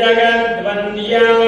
ఓం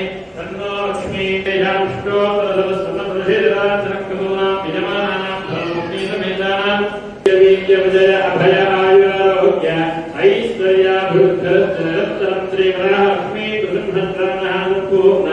ఐక్యముదర అభయమాయురోగ్య ఐశ్వర్యాభివృద్ధరత్నం శ్రీమణ పూర్ణ